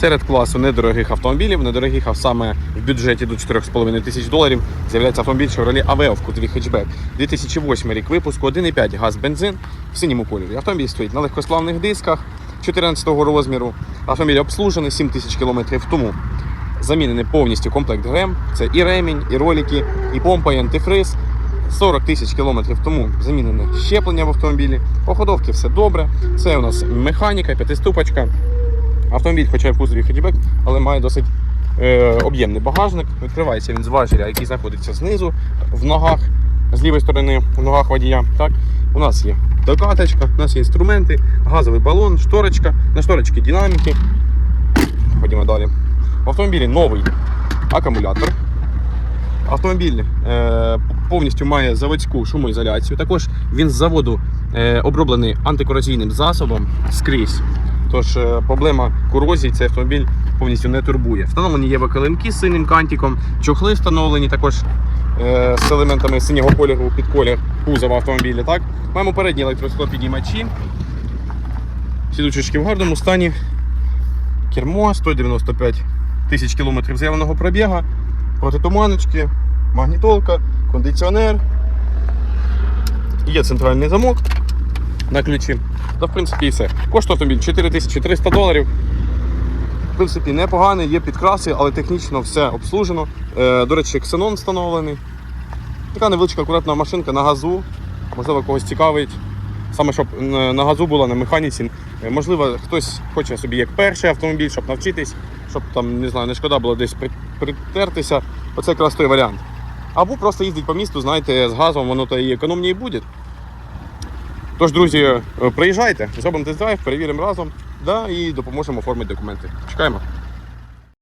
Серед класу недорогих автомобілів, недорогих, а саме в бюджеті до 4,5 тисяч доларів з'являється автомобіль Chevrolet Aveo в кузові хетчбек. 2008 рік випуску, 1,5 газ бензин в синьому кольорі. Автомобіль стоїть на легкосплавних дисках 14-го розміру. Автомобіль обслужений 7 тисяч кілометрів тому. Замінений повністю комплект ГРМ. Це і ремінь, і ролики, і помпа, і антифриз. 40 тисяч кілометрів тому замінене щеплення в автомобілі. По ходовці все добре. Це у нас механіка, п'ятиступочка. Автомобіль, хоча в кузові хетчбек, але має досить е, об'ємний багажник. Відкривається він з важеля, який знаходиться знизу, в ногах, з лівої сторони, в ногах водія. Так? У нас є докаточка, у нас є інструменти, газовий балон, шторочка, на шторочці динаміки. Ходімо далі. В автомобілі новий акумулятор. Автомобіль е, повністю має заводську шумоізоляцію. Також він з заводу е, оброблений антикорозійним засобом скрізь. Тож е, проблема корозії цей автомобіль повністю не турбує. Встановлені є килимки з синім кантиком, чохли встановлені також е, з елементами синього кольору під колір кузова автомобіля. Так? Маємо передні електросклопідіймачі. Сідучечки в гарному стані. Кермо 195 тисяч кілометрів заявленого пробіга, протитуманочки, магнітолка, кондиціонер. Є центральний замок на ключі. Та в принципі і все. Коштує автомобіль 4300 доларів. В принципі, непоганий, є підкраси, але технічно все обслужено. Е, до речі, ксенон встановлений. Така невеличка акуратна машинка на газу. Можливо, когось цікавить. Саме щоб е, на газу була на механіці. Е, Можливо, хтось хоче собі як перший автомобіль, щоб навчитись, щоб там, не знаю, не шкода було десь притертися. Оце якраз той варіант. Або просто їздить по місту, знаєте, з газом воно то і економніше буде. Тож, друзі, е, приїжджайте, зробимо тест-драйв, перевіримо разом да, і допоможемо оформити документи. Чекаємо.